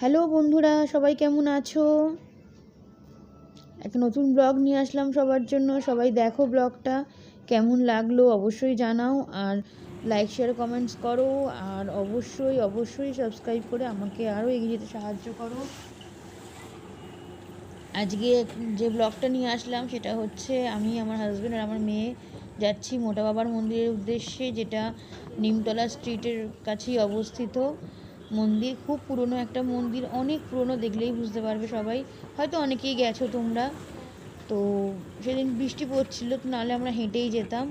Hello বন্ধুরা, সবাই কেমন আছো? একটা নতুন ব্লগ নিয়ে আসলাম সবার জন্য। সবাই দেখো ব্লগটা, কেমন লাগল অবশ্যই জানাও আর লাইক শেয়ার কমেন্টস করো আর অবশ্যই অবশ্যই সাবস্ক্রাইব করে আমাকে আরও এগিয়ে যেতে সাহায্য করো। আজকে যে ব্লগটা নিয়ে আসলাম সেটা হচ্ছে আমি, আমার হাজব্যান্ড আর আমার মেয়ে যাচ্ছি মোটা বাবার মন্দিরের উদ্দেশ্যে, যেটা নিমতলা স্ট্রিটের কাছেই অবস্থিত। মন্দির, খুব পুরনো একটা মন্দির, অনেক পুরনো দেখলেই বুঝতে পারবে সবাই। হয়তো অনেকেই গেছো তোমরা। তো সেদিন বৃষ্টি পড়ছিল, তো নাহলে আমরা হেঁটেই যেতাম।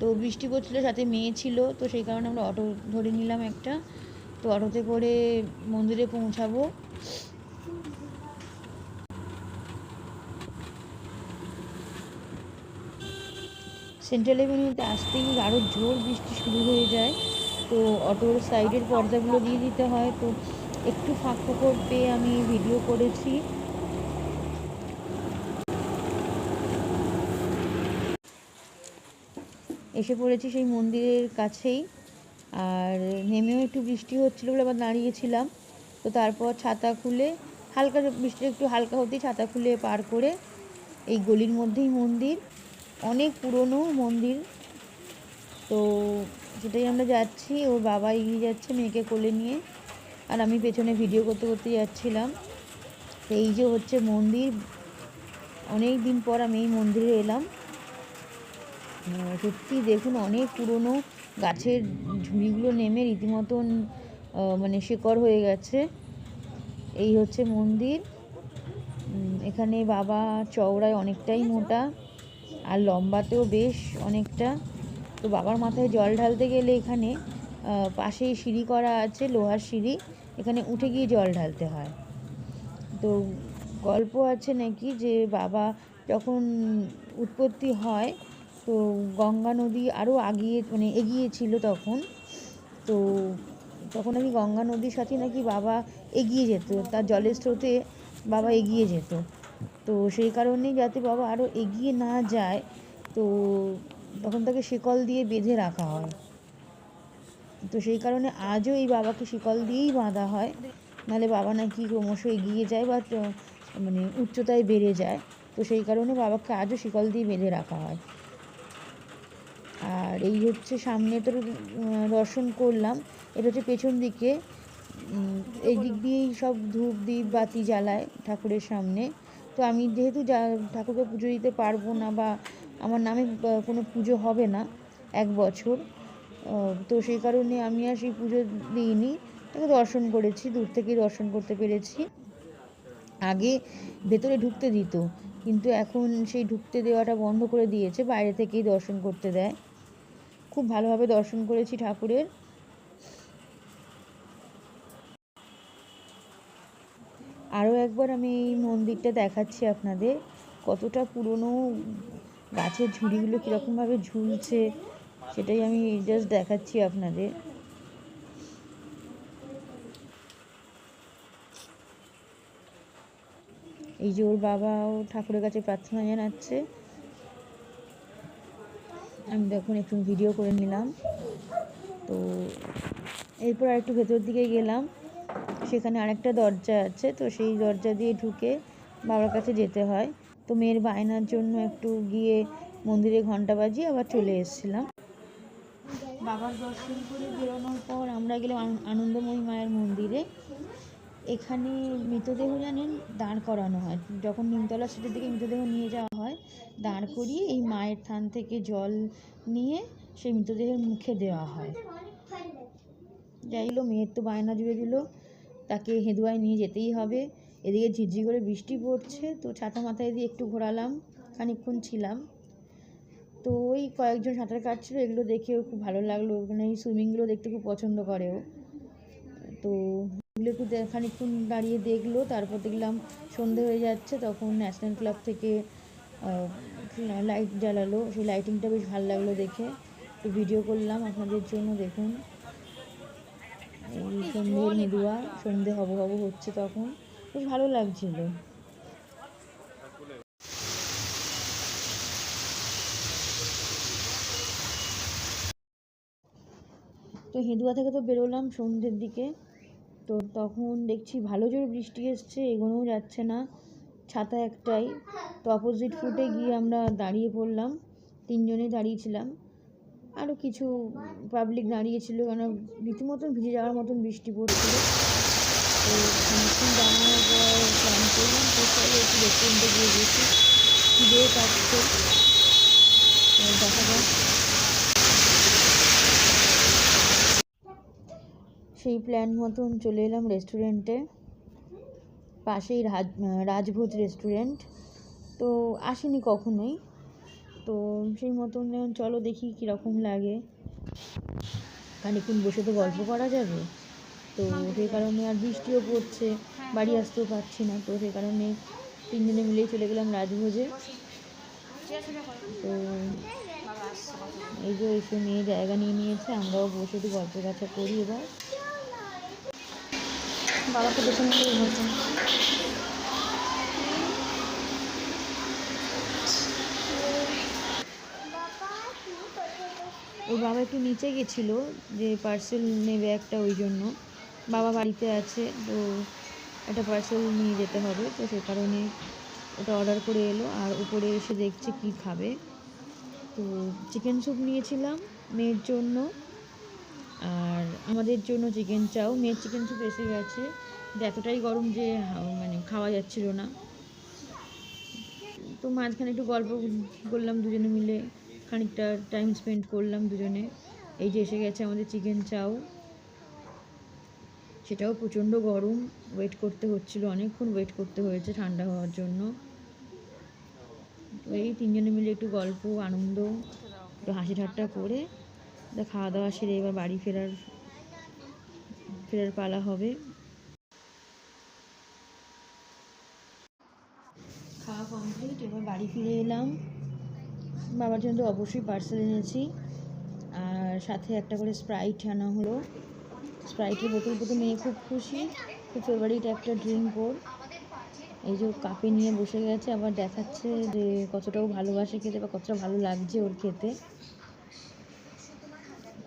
তো বৃষ্টি পড়ছিল, সাথে মেয়ে ছিল, তো সেই কারণে আমরা অটো ধরে নিলাম একটা। তো অটোতে করে মন্দিরে পৌঁছাবো। সেন্ট্রাল এভিনিউতে আসতেই আরও জোর বৃষ্টি শুরু হয়ে যায়। তো অটোর সাইডের পর্দাগুলো দিয়ে দিতে হয়। তো একটু ফাঁক ফোকর পেয়ে আমি ভিডিও করেছি। এসে পড়েছি সেই মন্দিরের কাছেই। আর নেমেও একটু বৃষ্টি হচ্ছিল বলে আবার দাঁড়িয়েছিলাম। তো তারপর ছাতা খুলে, হালকা বৃষ্টি একটু হালকা হতেই ছাতা খুলে পার করে এই গলির মধ্যেই মন্দির। অনেক পুরনো মন্দির। তো সেটাই আমরা যাচ্ছি, ওর বাবা এগিয়ে যাচ্ছে মেয়েকে কোলে নিয়ে। আর আমি পেছনে ভিডিও করতে করতে যাচ্ছিলাম। এই যে হচ্ছে মন্দির, অনেক দিন পর আমি এই মন্দিরে এলাম। সত্যি দেখুন, অনেক পুরনো গাছের ঝুড়িগুলো নেমে রীতিমতন মানে শেকড় হয়ে গেছে। এই হচ্ছে মন্দির। এখানে বাবা চওড়ায় অনেকটাই মোটা, আর লম্বাতেও বেশ অনেকটা। তো বাবার মাথায় জল ঢালতে গেলে এখানে পাশেই সিঁড়ি করা আছে, লোহার সিঁড়ি। এখানে উঠে গিয়ে জল ঢালতে হয়। তো গল্প আছে নাকি যে বাবা যখন উৎপত্তি হয়, তো গঙ্গা নদী আরও আগিয়ে মানে এগিয়ে ছিল তখন। তো তখন নাকি গঙ্গা নদীর সাথে নাকি বাবা এগিয়ে যেত, তার জলের স্রোতে বাবা এগিয়ে যেত। তো সেই কারণেই যাতে বাবা আরও এগিয়ে না যায়, তো তখন তাকে শিকল দিয়ে বেঁধে রাখা হয়। তো সেই কারণে আজও এই বাবাকে শিকল দিয়েই বাঁধা হয়। নাহলে বাবা নাকি ক্রমশ এগিয়ে যায় বা মানে উচ্চতায় বেড়ে যায়। তো সেই কারণে বাবাকে আজও শিকল দিয়ে বেঁধে রাখা হয়। আর এই হচ্ছে সামনে তো দর্শন করলাম। এটা হচ্ছে পেছন দিকে। এই দিক দিয়েই সব ধূপ দ্বীপ বাতি জ্বালায় ঠাকুরের সামনে। তো আমি যেহেতু যা, ঠাকুরকে পুজো দিতে পারব না বা আমার নামে কোনো পুজো হবে না এক বছর। তো সেই কারণে আমি আর সেই পুজো দিইনি। তাকে দর্শন করেছি, দূর থেকেই দর্শন করতে পেরেছি। আগে ভেতরে ঢুকতে দিত, কিন্তু এখন সেই ঢুকতে দেওয়াটা বন্ধ করে দিয়েছে, বাইরে থেকেই দর্শন করতে দেয়। খুব ভালোভাবে দর্শন করেছি ঠাকুরের। আরও একবার আমি এই মন্দিরটা দেখাচ্ছি আপনাদের, কতটা পুরনো গাছের ঝুড়িগুলো কীরকমভাবে ঝুলছে, সেটাই আমি জাস্ট দেখাচ্ছি আপনাদের। এই যে ওর বাবাও ঠাকুরের কাছে প্রার্থনা জানাচ্ছে। আমি দেখুন একটু ভিডিও করে নিলাম। তো এরপর আর একটু ভেতর দিকে গেলাম। সেখানে আরেকটা দরজা আছে, তো সেই দরজা দিয়ে ঢুকে বাবার কাছে যেতে হয়। তো মেয়ের বায়নার জন্য একটু গিয়ে মন্দিরে ঘণ্টা বাজিয়ে আবার চলে এসেছিলাম। বাবার দর্শন করে বেরোনোর পর আমরা গেলাম আনন্দময়ী মায়ের মন্দিরে। এখানে মৃতদেহ জানেন দাঁড় করানো হয়। যখন নিমতলা স্ট্রিটের দিকে মৃতদেহ নিয়ে যাওয়া হয়, দাঁড় করিয়ে এই মায়ের থান থেকে জল নিয়ে সেই মৃতদেহের মুখে দেওয়া হয়। যাই হলো মেয়ের তো বায়না জুড়ে দিল। তাকে হেদুয়ায় নিয়ে যেতেই হবে। এদিকে ঝিরঝি করে বৃষ্টি পড়ছে, তো ছাতা মাথায় দিয়ে একটু ঘোরালাম, খানিকক্ষণ ছিলাম। তো ওই কয়েকজন সাঁতার কাটছিল, এগুলো দেখেও খুব ভালো লাগল, ওখানে সুইমিংগুলো দেখতে খুব পছন্দ করে ও। তো এগুলো একটু খানিকক্ষণ দাঁড়িয়ে দেখল, তারপর দেখলাম সন্ধে হয়ে যাচ্ছে, তখন ন্যাশনাল ক্লাব থেকে লাইট জ্বালালো, সেই লাইটিংটা বেশ ভালো লাগল দেখে। তো ভিডিও করলাম আপনাদের জন্য, দেখুন। এই সন্ধ্যের সন্ধে হব হব হচ্ছে তখন। বেশ ভালো লাগছিল। তো হেদুয়া থেকে তো বেরোলাম সন্ধ্যের দিকে। তো তখন দেখছি ভালো জোরে বৃষ্টি এসছে, এগোনোও যাচ্ছে না, ছাতা একটাই। তো অপোজিট ফুটে গিয়ে আমরা দাঁড়িয়ে পড়লাম তিনজনেই দাঁড়িয়েছিলাম আরও কিছু পাবলিক দাঁড়িয়েছিল কেন রীতিমতন ভিজে যাওয়ার মতন বৃষ্টি পড়ছিল। তো খানিকক্ষণ দাঁড়ানোর পর প্ল্যান করলাম তো চলো একটু রেস্টুরেন্টে গিয়ে গেছি খিদেও পাচ্ছে দেখা যাক সেই প্ল্যান মতন চলে এলাম রেস্টুরেন্টে পাশেই রাজ, রাজভোজ রেস্টুরেন্ট তো আসিনি কখনোই। তো সেই মতন চলো দেখি কীরকম লাগে। খানিক্ষণ বসে তো গল্প করা যাবে। তো সেই কারণে আর বৃষ্টিও পড়ছে, বাড়ি আসতেও পারছি না। তো সেই কারণে তিনজনে মিলেই চলে গেলাম রাজভোজে। তো এই যে এসে মেয়ে জায়গা নিয়ে নিয়েছে, আমরাও বসে একটু গল্প গাছা করি এবার। বাবাকে নিলেই হতো ওর বাবা একটু নিচে গেছিল, যে পার্সেল নেবে একটা ওই জন্য। বাবা বাড়িতে আছে, তো একটা পার্সেল নিয়ে যেতে হবে, তো সে কারণে ওটা অর্ডার করে এলো, আর উপরে এসে দেখছে কি খাবে। তো চিকেন স্যুপ নিয়েছিলাম মেয়ের জন্য, আর আমাদের জন্য চিকেন চাও। মেয়ের চিকেন স্যুপ এসে গেছে। এতটাই গরম যে মানে খাওয়া যাচ্ছিল না। তো মাঝখানে একটু গল্প করলাম দুজনে মিলে, খানিকটা টাইম স্পেন্ড করলাম দুজনে। এই যে এসে গেছে আমাদের চিকেন চাও। সেটাও প্রচণ্ড গরম ওয়েট করতে হচ্ছিল, অনেকক্ষণ ওয়েট করতে হয়েছে ঠান্ডা হওয়ার জন্য। তো এই তিনজনে মিলে একটু গল্প, আনন্দ, একটু হাসি ঠাট্টা করে খাওয়া দাওয়া সেরে এবার বাড়ি ফেরার ফেরার পালা হবে। খাওয়া কমপ্লিট এবার বাড়ি ফিরে এলাম। বাবার জন্য তো অবশ্যই পার্সেল এনেছি। আর সাথে একটা করে স্প্রাইট আনা হলো। স্প্রাইটের বোতল প্রথমে মেয়ে খুব খুশি। খুব ফেভারিট একটা ড্রিঙ্ক ওর। এই যে কাপে নিয়ে বসে গেছে, আবার দেখাচ্ছে যে কতটাও ভালোবাসে খেতে বা কতটা ভালো লাগছে ওর খেতে।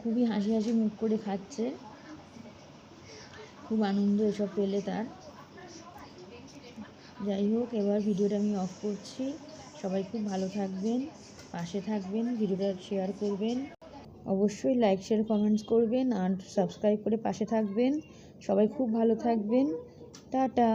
খুবই হাসি হাসি মুখ করে খাচ্ছে। খুব আনন্দ এসব পেলে তার। যাই হোক, এবার ভিডিওটা আমি অফ করছি। সবাই খুব ভালো থাকবেন, পাশে থাকবেন, ভিডিওটা শেয়ার করবেন। অবশ্যই লাইক শেয়ার কমেন্টস করবেন আর সাবস্ক্রাইব করে পাশে থাকবেন। সবাই খুব ভালো থাকবেন। টাটা!